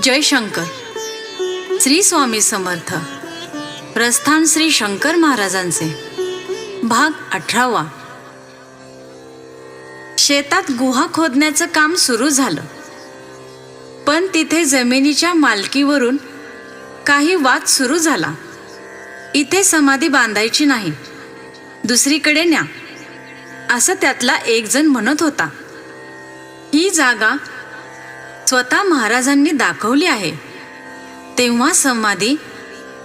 जय शंकर श्री स्वामी समर्थ. प्रस्थान श्री शंकर महाराजांचे. भाग अठरावा. शेतात गुहा खोदण्याचं काम सुरू झालं. पण तिथे जमिनीच्या मालकीवरून काही वाद सुरू झाला. इथे समाधी बांधायची नाही. दुसरीकडे न्या. असं त्यातला एक जण म्हणत होता. ही जागा स्वतः महाराजांनी दाखवली आहे. तेव्हा समाधी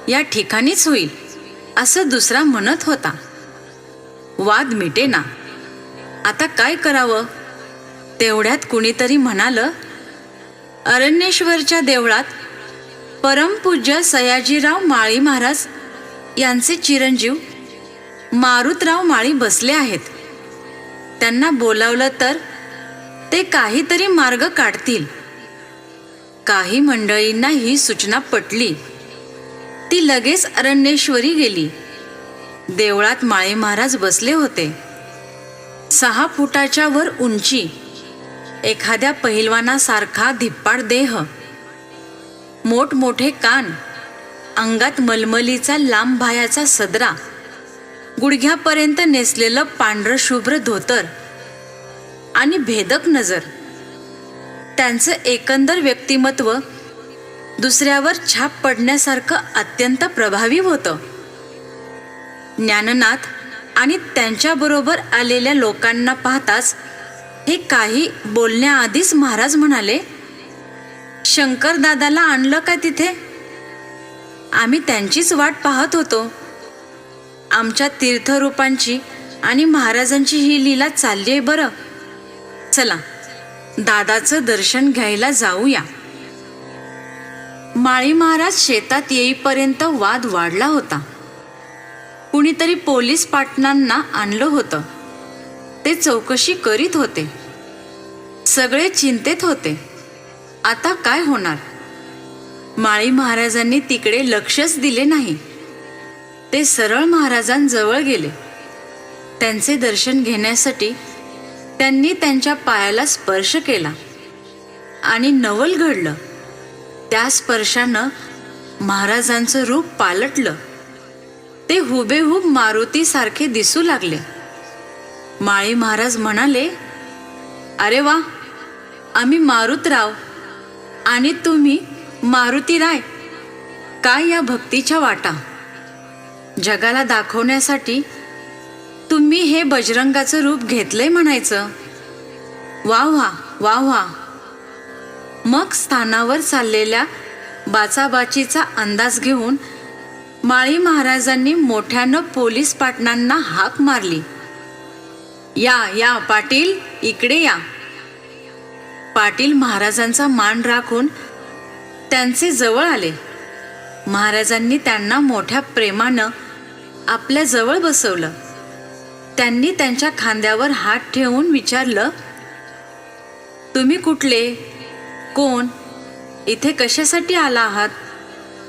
या ठिकाणीच होईल असं दुसरा म्हणत होता. वाद मिटेना. आता काय करावं? तेवढ्यात कुणीतरी म्हणालं अरण्येश्वरच्या देवळात परमपूज्य सयाजीराव माळी महाराज यांचे चिरंजीव मारुतराव माळी बसले आहेत. त्यांना बोलावलं तर ते काहीतरी मार्ग काढतील. काही मंडळींना ही सूचना पटली. ती लगेच अरण्येश्वरी गेली. देवळात माळे महाराज बसले होते. सहा फुटाच्या वर उंची एखाद्या पहिलवानासारखा धिप्पाड देह मोठमोठे कान अंगात मलमलीचा लांब भायाचा सदरा गुडघ्यापर्यंत नेसलेलं पांढरं शुभ्र धोतर आणि भेदक नजर. त्यांचं एकंदर व्यक्तिमत्व दुसऱ्यावर छाप पडण्यासारखं अत्यंत प्रभावी होतं. ज्ञाननाथ आणि त्यांच्याबरोबर आलेल्या लोकांना पाहताच हे काही बोलण्याआधीच महाराज म्हणाले शंकर दादाला आणलं का तिथे? आम्ही त्यांचीच वाट पाहत होतो. आमच्या तीर्थरूपांची आणि महाराजांची ही लीला चालली आहे बरं. चला. दादाचं दर्शन घ्यायला जाऊया. माळी महाराज शेतात येईपर्यंत वाद वाढला होता. कुणीतरी पोलीस पाटणांना आणलं होतं. ते चौकशी करीत होते. सगळे चिंतेत होते. आता काय होणार? माळी महाराजांनी तिकडे लक्षच दिले नाही. ते सरळ महाराजांजवळ गेले. त्यांचे दर्शन घेण्यासाठी त्यांनी त्यांच्या पायाला स्पर्श केला आणि नवल घडलं. त्या स्पर्शानं महाराजांचं रूप पालटलं. ते हुबेहूब मारुतीसारखे दिसू लागले. माळी महाराज म्हणाले अरे वा आम्ही मारुतराव आणि तुम्ही मारुतीराय काय या भक्तीच्या वाटा? जगाला दाखवण्यासाठी तुम्ही हे बजरंगाचं रूप घेतलंय म्हणायचं. वा वा वा वा. मग स्थानावर चाललेल्या बाचाबाचीचा अंदाज घेऊन माळी महाराजांनी मोठ्यानं पोलीस पाटणांना हाक मारली. या या पाटील इकडे या. पाटील महाराजांचा मान राखून त्यांचे जवळ आले. महाराजांनी त्यांना मोठ्या प्रेमानं आपल्या जवळ बसवलं. त्यांनी त्यांच्या खांद्यावर हात ठेवून विचारलं तुम्ही कुठले? कोण? इथे कशासाठी आला आहात?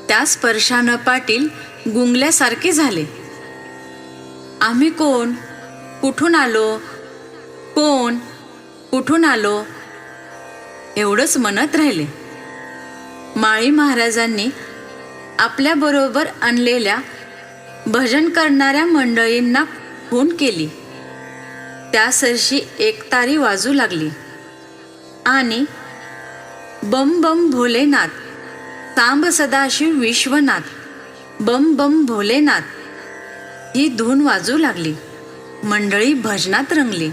त्या स्पर्शानं पाटील गुंगल्यासारखे झाले. आम्ही कोण? कुठून आलो? कोण? कुठून आलो? एवढंच म्हणत राहिले. माळी महाराजांनी आपल्याबरोबर आणलेल्या भजन करणाऱ्या मंडळींना खून केली. त्या सरशी एकतारी वाजू लागली. आणि बम बम भोलेनाथ तांब सदाशिव विश्वनाथ बम बम भोलेनाथ ही धून वाजू लागली. मंडळी भजनात रंगली.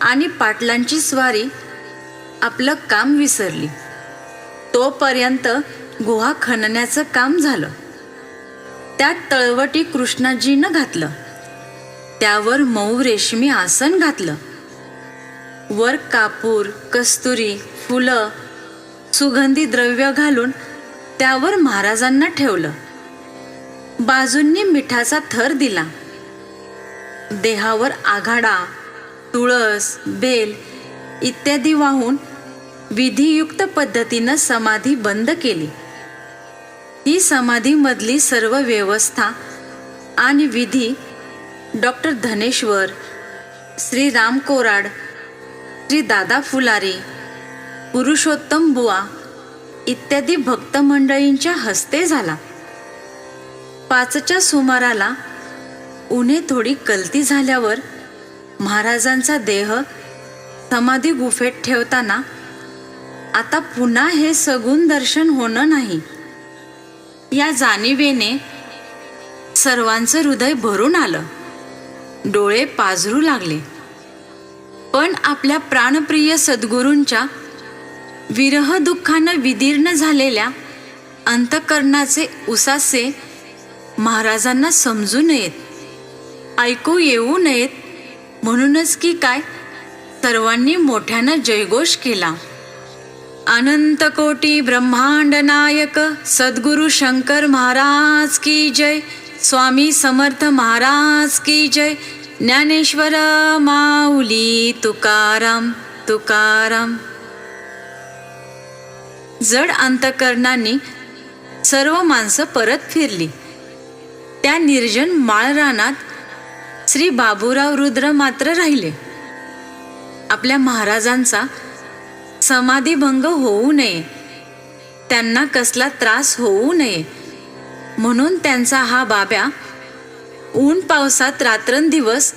आणि पाटलांची स्वारी आपलं काम विसरली. तोपर्यंत गुहा खणण्याचं काम झालं. त्यात तळवटी कृष्णाजीनं घातलं. त्यावर मऊ रेशमी आसन घातलं. वर कापूर कस्तुरी फुलं सुगंधी द्रव्य घालून त्यावर महाराजांना ठेवलं. बाजूंनी मिठाचा थर दिला. देहावर आघाडा तुळस बेल इत्यादी वाहून विधियुक्त पद्धतीनं समाधी बंद केली. ही समाधीमधली सर्व व्यवस्था आणि विधी डॉक्टर धनेश्वर श्री राम कोराड श्री दादा फुलारी पुरुषोत्तम बुवा इत्यादी भक्त मंडळींच्या हस्ते झाला. पाचच्या सुमाराला उन्हे थोडी कलती झाल्यावर महाराजांचा देह समाधी गुफेत ठेवताना आता पुन्हा हे सगुण दर्शन होणं नाही. या जाणीवेने सर्वांचं हृदय भरून आलं. डोळे पाझरू लागले. पण आपल्या प्राणप्रिय सद्गुरूंच्या विरह दुःखानं विदीर्ण झालेल्या अंतकरणाचे उसासे महाराजांना समजू नयेत ऐकू येऊ नयेत म्हणूनच की काय? सर्वांनी मोठ्यानं जयघोष केला. अनंत कोटी ब्रह्मांड नायक सद्गुरु शंकर महाराज की जय स्वामी समर्थ महाराज की जय ज्ञानेश्वर माऊली तुकाराम तुकाराम. जड अंतकरणाने सर्व माणसं परत फिरली. त्या निर्जन माळरानात श्री बाबूराव रुद्र मात्र राहिले. आपल्या महाराजांचा समाधीभंग होऊ नये. त्यांना कसला त्रास होऊ नये. म्हणून त्यांचा हा बाब्या ऊन पावसात रात्रंदिवस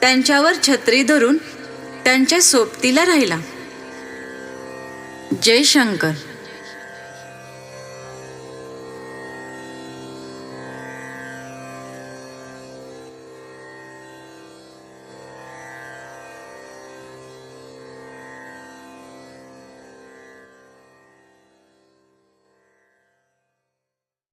त्यांच्यावर छत्री धरून त्यांच्या सोबतीला राहिला. जय शंकर